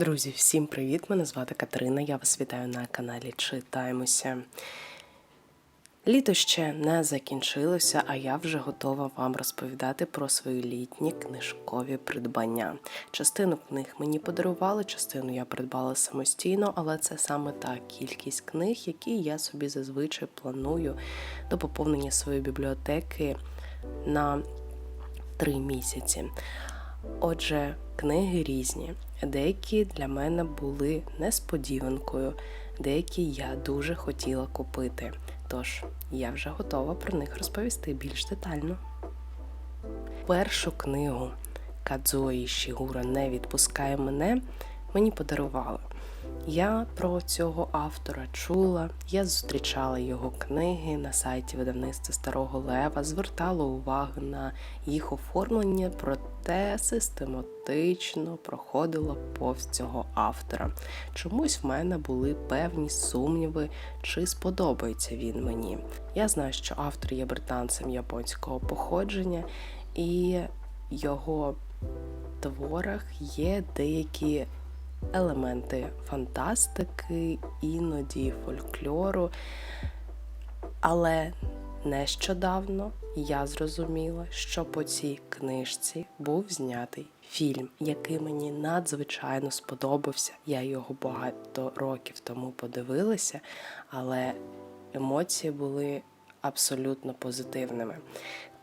Друзі, всім привіт! Мене звати Катерина. Я вас вітаю на каналі Читаємося. Літо ще не закінчилося, а я вже готова вам розповідати про свої літні книжкові придбання. Частину книг мені подарували, частину я придбала самостійно, але це саме та кількість книг, які я собі зазвичай планую до поповнення своєї бібліотеки на три місяці. Отже, книги різні. Деякі для мене були несподіванкою, деякі я дуже хотіла купити. Тож я вже готова про них розповісти більш детально. Першу книгу Кадзої Шігура не відпускає мене мені подарували. Я про цього автора чула, я зустрічала його книги на сайті видавництва Старого Лева, звертала увагу на їх оформлення, проте систематично проходила повз цього автора. Чомусь в мене були певні сумніви, чи сподобається він мені. Я знаю, що автор є британцем японського походження, і його творах є деякі елементи фантастики, іноді фольклору. Але нещодавно я зрозуміла, що по цій книжці був знятий фільм, який мені надзвичайно сподобався. Я його багато років тому подивилася, але емоції були абсолютно позитивними.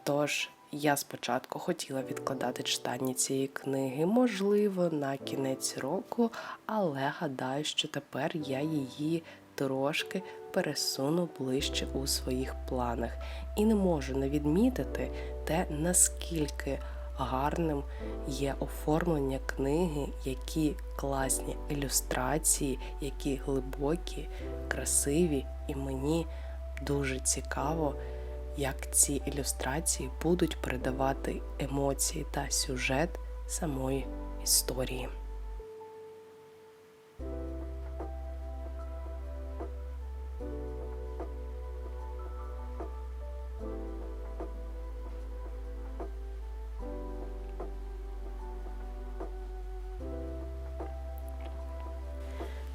Тож я спочатку хотіла відкладати читання цієї книги, можливо, на кінець року, але гадаю, що тепер я її трошки пересуну ближче у своїх планах і не можу не відмітити те, наскільки гарним є оформлення книги, які класні ілюстрації, які глибокі, красиві, і мені дуже цікаво як ці ілюстрації будуть передавати емоції та сюжет самої історії.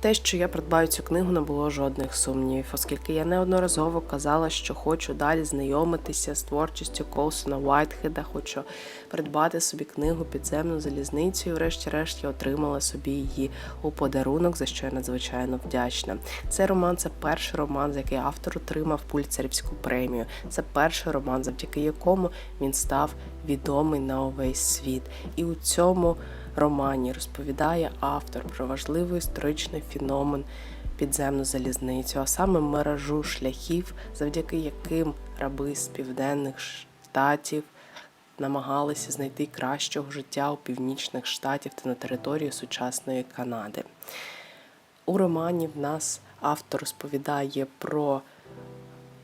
Те, що я придбаю цю книгу, не було жодних сумнівів, оскільки я неодноразово казала, що хочу далі знайомитися з творчістю Колсона Уайтхеда, хочу придбати собі книгу підземну залізницю. і Врешті-решт я отримала собі її у подарунок, за що я надзвичайно вдячна. Цей роман це перший роман, за який автор отримав пульцерівську премію. Це перший роман, завдяки якому він став відомий на увесь світ. І у цьому романі розповідає автор про важливий історичний феномен підземну залізницю, а саме мережу шляхів, завдяки яким раби з південних штатів намагалися знайти кращого життя у північних штатів та на території сучасної Канади. У романі в нас автор розповідає про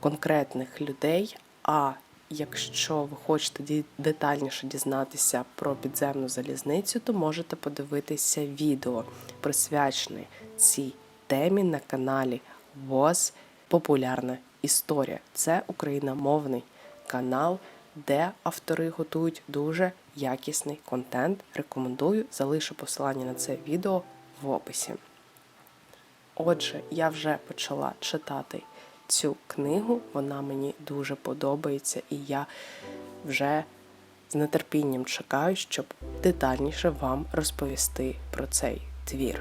конкретних людей, а Якщо ви хочете детальніше дізнатися про підземну залізницю, то можете подивитися відео, присвячене цій темі на каналі ВОЗ Популярна історія. Це україномовний канал, де автори готують дуже якісний контент. Рекомендую, залишу посилання на це відео в описі. Отже, я вже почала читати цю книгу. Вона мені дуже подобається, і я вже з нетерпінням чекаю, щоб детальніше вам розповісти про цей твір.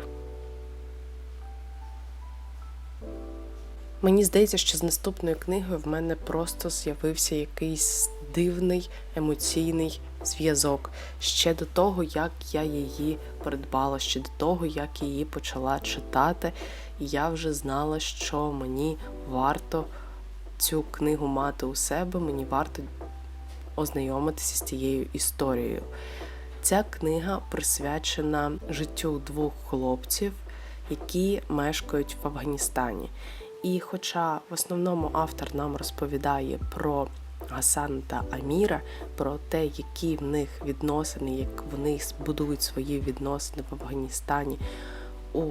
Мені здається, що з наступною книгою в мене просто з'явився якийсь дивний емоційний зв'язок ще до того, як я її придбала, ще до того, як її почала читати. я вже знала, що мені варто цю книгу мати у себе, мені варто ознайомитися з цією історією. Ця книга присвячена життю двох хлопців, які мешкають в Афганістані. І хоча в основному автор нам розповідає про Гасан та Аміра, про те, які в них відносини, як вони будують свої відносини в Афганістані у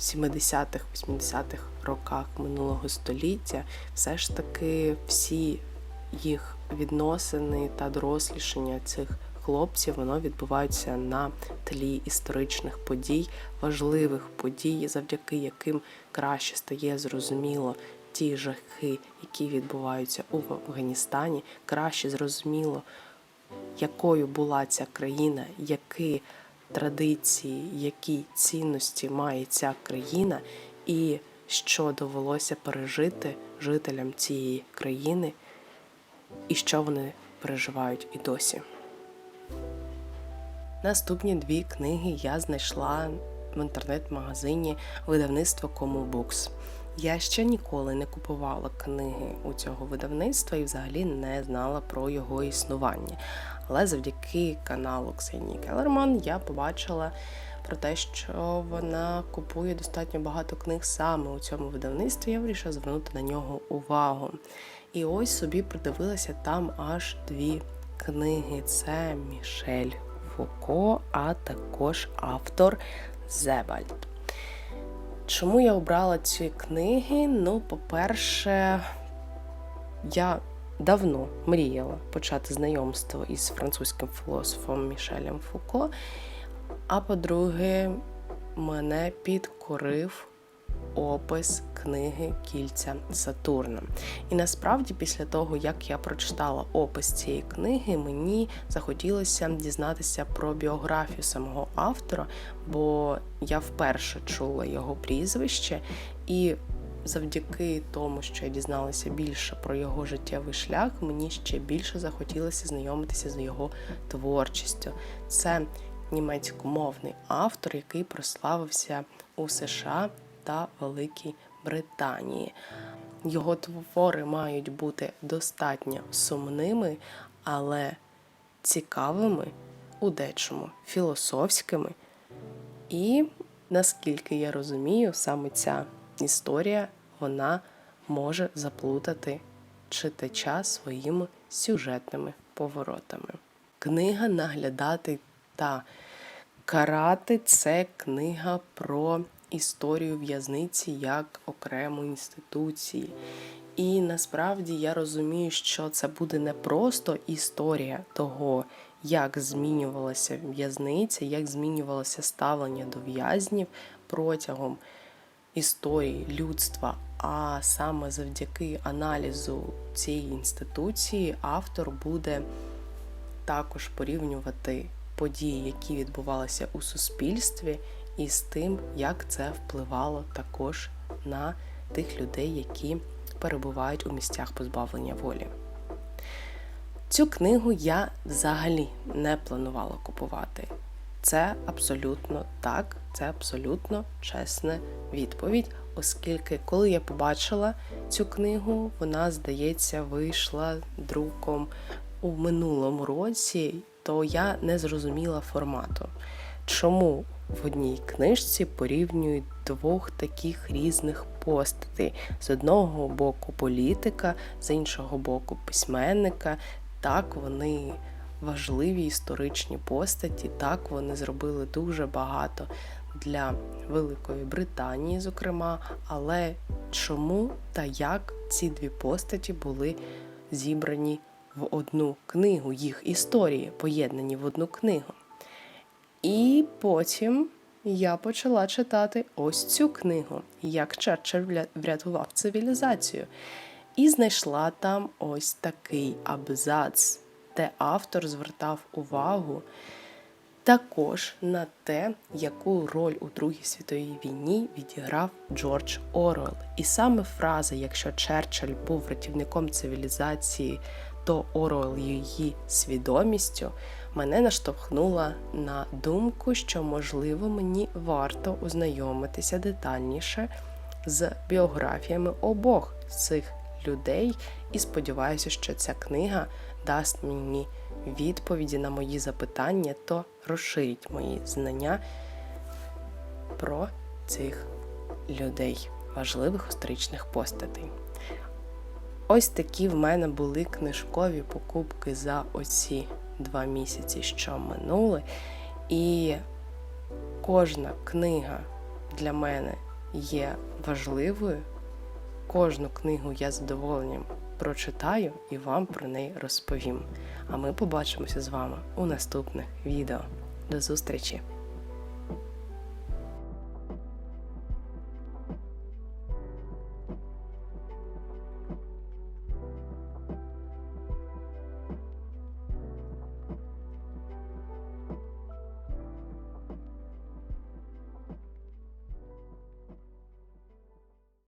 70-х, 80-х роках минулого століття, все ж таки всі їх відносини та дорослішання цих хлопці, воно відбувається на тлі історичних подій, важливих подій, завдяки яким краще стає зрозуміло ті жахи, які відбуваються у Афганістані, краще зрозуміло, якою була ця країна, які традиції, які цінності має ця країна, і що довелося пережити жителям цієї країни, і що вони переживають і досі. Наступні дві книги я знайшла в інтернет-магазині видавництва Como Books. Я ще ніколи не купувала книги у цього видавництва і взагалі не знала про його існування. Але завдяки каналу Ксенії Келерман я побачила про те, що вона купує достатньо багато книг саме у цьому видавництві. Я вирішила звернути на нього увагу. І ось собі придивилася там аж дві книги: це Мішель Фуко, а також автор Зебальд. Чому я обрала ці книги? Ну, по-перше, я давно мріяла почати знайомство із французьким філософом Мішелем Фуко. А по-друге, мене підкорив опис книги Кільця Сатурна. І насправді, після того, як я прочитала опис цієї книги, мені захотілося дізнатися про біографію самого автора, бо я вперше чула його прізвище, і завдяки тому, що я дізналася більше про його життєвий шлях, мені ще більше захотілося знайомитися з його творчістю. Це німецькомовний автор, який прославився у США та Великій Британії. Його твори мають бути достатньо сумними, але цікавими у дечому, філософськими. І наскільки я розумію, саме ця історія вона може заплутати читача своїми сюжетними поворотами. Книга Наглядати та карати це книга про історію в'язниці як окремої інституції. І насправді я розумію, що це буде не просто історія того, як змінювалася в'язниця, як змінювалося ставлення до в'язнів протягом історії людства. А саме завдяки аналізу цієї інституції автор буде також порівнювати події, які відбувалися у суспільстві, і з тим, як це впливало також на тих людей, які перебувають у місцях позбавлення волі. Цю книгу я взагалі не планувала купувати. Це абсолютно так, це абсолютно чесна відповідь, оскільки, коли я побачила цю книгу, вона, здається, вийшла друком у минулому році, то я не зрозуміла формату. Чому в одній книжці порівнюють двох таких різних постатей: з одного боку політика, з іншого боку письменника. Так вони важливі історичні постаті, так вони зробили дуже багато для Великої Британії, зокрема. Але чому та як ці дві постаті були зібрані в одну книгу, їх історії поєднані в одну книгу? І потім я почала читати ось цю книгу, як Черчилль врятував цивілізацію. І знайшла там ось такий абзац, де автор звертав увагу також на те, яку роль у Другій світовій війні відіграв Джордж Оруелл. І саме фраза, якщо Черчилль був рятівником цивілізації, то Оруелл її свідомістю, мене наштовхнула на думку, що, можливо, мені варто ознайомитися детальніше з біографіями обох цих людей, і сподіваюся, що ця книга дасть мені відповіді на мої запитання, то розширить мої знання про цих людей, важливих історичних постатей. Ось такі в мене були книжкові покупки за оці два місяці, що минули. І кожна книга для мене є важливою. Кожну книгу я з задоволенням прочитаю і вам про неї розповім. А ми побачимося з вами у наступних відео. До зустрічі!